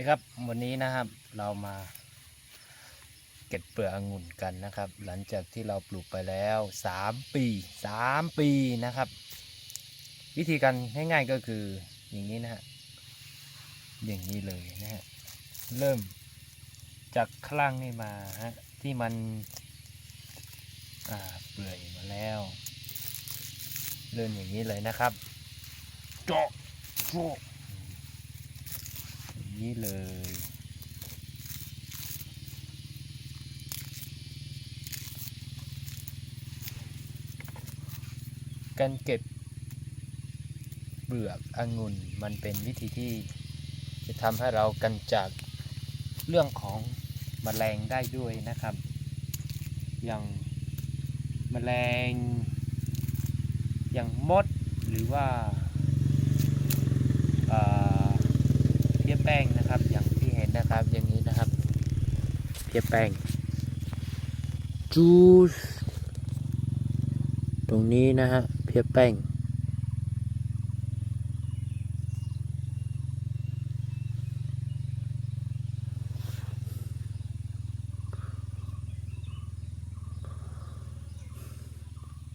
ดีครับวันนี้นะครับเรามา เก็บเปลือกองุ่นกันนะครับ หลังจากที่เราปลูกไปแล้วสามปีสามปีนะครับ วิธีการง่ายๆก็คืออย่างนี้นะฮะอย่างนี้เลยนะฮะเริ่มจากคลั่งนี่มาฮะที่มันเปื่อยมาแล้ว เริ่มอย่างนี้เลยนะครับเจาะโจาะ นี้เลย การเก็บเปลือกองุ่นมันเป็นวิธีที่จะทำให้เรากันจากเรื่องของแมลงได้ด้วยนะครับ อย่างแมลงอย่างมดหรือว่าอ่า เพี้ย แป้งนะครับ อย่างที่เห็นนะครับอย่างนี้นะครับเพี้ยแป้งจูสตรงนี้นะฮะเพี้ยแป้ง